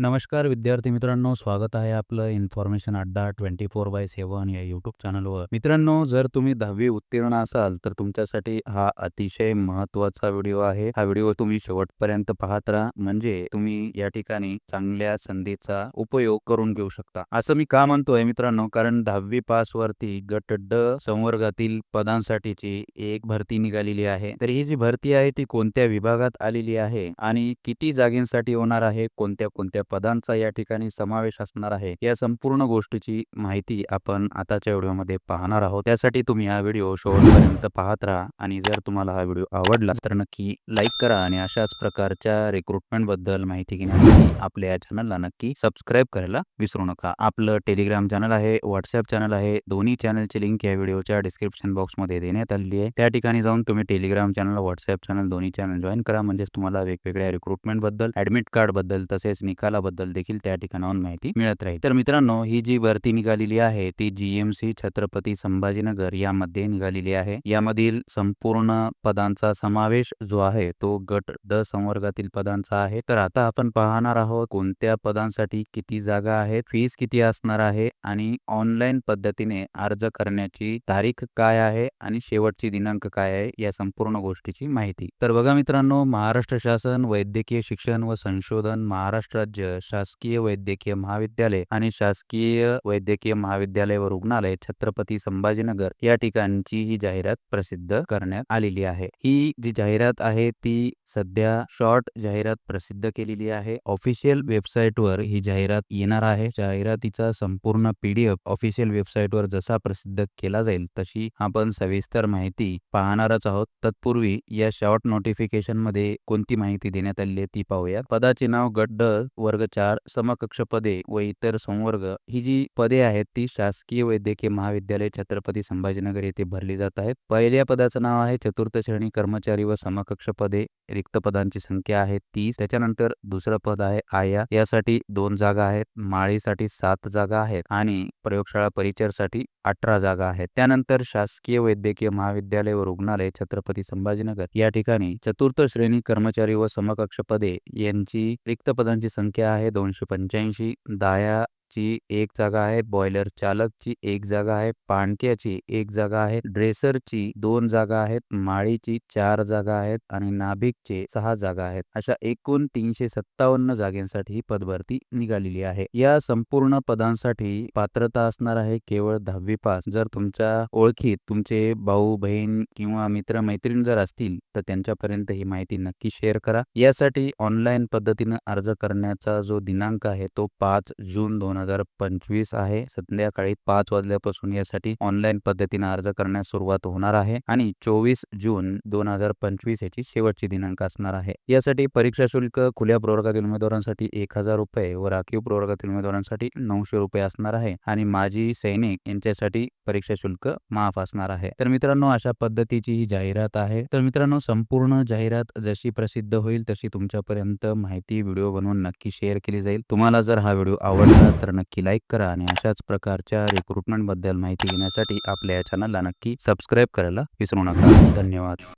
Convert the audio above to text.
नमस्कार विद्यार्थी मित्रांनो स्वागत आहे आपलं इन्फॉर्मेशन अड्डा ट्वेंटी फोर बाय सेवन या युट्यूब चॅनलवर मित्रांनो जर तुम्ही दहावी उत्तीर्ण असाल तर तुमच्यासाठी हा अतिशय महत्त्वाचा व्हिडिओ आहे. हा व्हिडिओ तुम्ही शेवटपर्यंत पाहत राहा. म्हणजे तुम्ही या ठिकाणी चांगल्या संधीचा उपयोग करून घेऊ शकता. असं मी का म्हणतोय मित्रांनो कारण दहावी पास वरती गट ड संवर्गातील पदांसाठीची एक भरती निघालेली आहे. तर ही जी भरती आहे ती कोणत्या विभागात आलेली आहे आणि किती जागेंसाठी होणार आहे कोणत्या कोणत्या पदांचा या ठिकाणी समावेश असणार आहे. या संपूर्ण गोष्टीची माहिती आपण आताच्या व्हिडिओमध्ये पाहणार आहोत. त्यासाठी तुम्ही हा व्हिडिओ शेवटपर्यंत पाहत राहा आणि जर तुम्हाला हा व्हिडिओ आवडला तर नक्की लाईक करा आणि अशाच प्रकारच्या रिक्रुटमेंटबद्दल माहिती घेण्यासाठी आपल्या या चॅनलला नक्की सबस्क्राईब करायला विसरू नका. आपलं टेलिग्राम चॅनल आहे व्हॉट्सअप चॅनल आहे. दोन्ही चॅनलची लिंक या व्हिडिओच्या डिस्क्रिप्शन बॉक्समध्ये देण्यात आलेली आहे. त्या ठिकाणी जाऊन तुम्ही टेलिग्राम चॅनल व्हॉट्सअप चॅनल दोन्ही चॅनल जॉईन करा. म्हणजेच तुम्हाला वेगवेगळ्या रिक्रुटमेंटबद्दल ऍडमिट कार्डबद्दल तसेच निकाला निकालाबद्दल देखील त्या ठिकाणाहून माहिती मिळत राहील. तर मित्रांनो ही जी भरती निघालेली आहे ती जीएमसी छत्रपती संभाजीनगर यामध्ये निघालेली आहे. यामधील संपूर्ण पदांचा समावेश जो आहे तो गट ड संवर्गातील पदांचा आहे. तर आता आपण पाहणार आहोत कोणत्या पदांसाठी किती जागा आहेत फीस किती असणार आहे आणि ऑनलाईन पद्धतीने अर्ज करण्याची तारीख काय आहे आणि शेवटची दिनांक काय आहे या संपूर्ण गोष्टीची माहिती. तर बघा मित्रांनो महाराष्ट्र शासन वैद्यकीय शिक्षण व संशोधन महाराष्ट्र राज्य शासकीय वैद्यकीय महाविद्यालय आणि शासकीय वैद्यकीय महाविद्यालय व रुग्णालय छत्रपती संभाजीनगर या ठिकाणची ही जाहिरात प्रसिद्ध करण्यात आलेली आहे. ही जी जाहिरात आहे ती सध्या शॉर्ट जाहिरात प्रसिद्ध केलेली आहे. ऑफिशियल वेबसाईट वर ही जाहिरात येणार आहे. जाहिरातीचा संपूर्ण पीडीएफ ऑफिशियल वेबसाईटवर जसा प्रसिद्ध केला जाईल तशी आपण सविस्तर माहिती पाहणारच आहोत. तत्पूर्वी या शॉर्ट नोटिफिकेशनमध्ये कोणती माहिती देण्यात आली आहे ती पाहूया पदाचे नाव गट ड वर्ग चार समकक्ष पदे व इतर संवर्ग. ही जी पदे आहेत ती शासकीय वैद्यकीय महाविद्यालय छत्रपती संभाजीनगर येथे भरली जात आहेत. पहिल्या पदाचं नाव आहे चतुर्थ श्रेणी कर्मचारी व समकक्ष पदे रिक्त पदांची संख्या आहे तीस. त्याच्यानंतर दुसरं पद आहे आया. यासाठी दोन जागा आहेत. माळीसाठी सात जागा आहेत. आणि प्रयोगशाळा परिचरसाठी अठरा जागा आहेत. त्यानंतर शासकीय वैद्यकीय महाविद्यालय व रुग्णालय छत्रपती संभाजीनगर. या ठिकाणी चतुर्थ श्रेणी कर्मचारी व समकक्ष पदे यांची रिक्त पदांची संख्या आहे दोनशे पंच्याऐंशी. दाया ची एक जागा आहे बॉयलर चालकची एक जागा आहे पाणक्याची एक जागा आहे ड्रेसरची दोन जागा आहेत माळीची चार जागा आहेत आणि नाभिकचे सहा जागा आहेत. अशा एकूण तीनशे सत्तावन्न जागेसाठी ही पदभरती निघालेली आहे. या संपूर्ण पदांसाठी पात्रता असणार आहे केवळ दहावी पास. जर तुमच्या ओळखीत तुमचे भाऊ बहीण किंवा मित्र मैत्रीण जर असतील तर त्यांच्यापर्यंत ही माहिती नक्की शेअर करा. यासाठी ऑनलाईन पद्धतीनं अर्ज करण्याचा जो दिनांक आहे तो पाच जून दोन हजार पंचवीस आहे. संध्याकाळी पाच वाजल्यापासून यासाठी ऑनलाईन पद्धतीने अर्ज करण्यास सुरुवात होणार आहे आणि चोवीस जून दोन हजार पंचवीस याची शेवटची दिनांक असणार आहे. यासाठी परीक्षा शुल्क खुल्या प्रवर्गातील उमेदवारांसाठी एक हजार रुपये व राखीव प्रवर्गातील उमेदवारांसाठी नऊशे रुपये असणार आहे आणि माजी सैनिक यांच्यासाठी परीक्षा शुल्क माफ असणार आहे. तर मित्रांनो अशा पद्धतीची ही जाहिरात आहे. तर मित्रांनो संपूर्ण जाहिरात जशी प्रसिद्ध होईल तशी तुमच्यापर्यंत माहिती व्हिडिओ बनवून नक्की शेअर केली जाईल. तुम्हाला जर हा व्हिडिओ आवडला तर नक्की लाईक करा आणि अशाच प्रकारच्या रिक्रुटमेंटबद्दल माहिती घेण्यासाठी आपल्या या चॅनलला नक्की सबस्क्राईब करायला विसरू नका. धन्यवाद.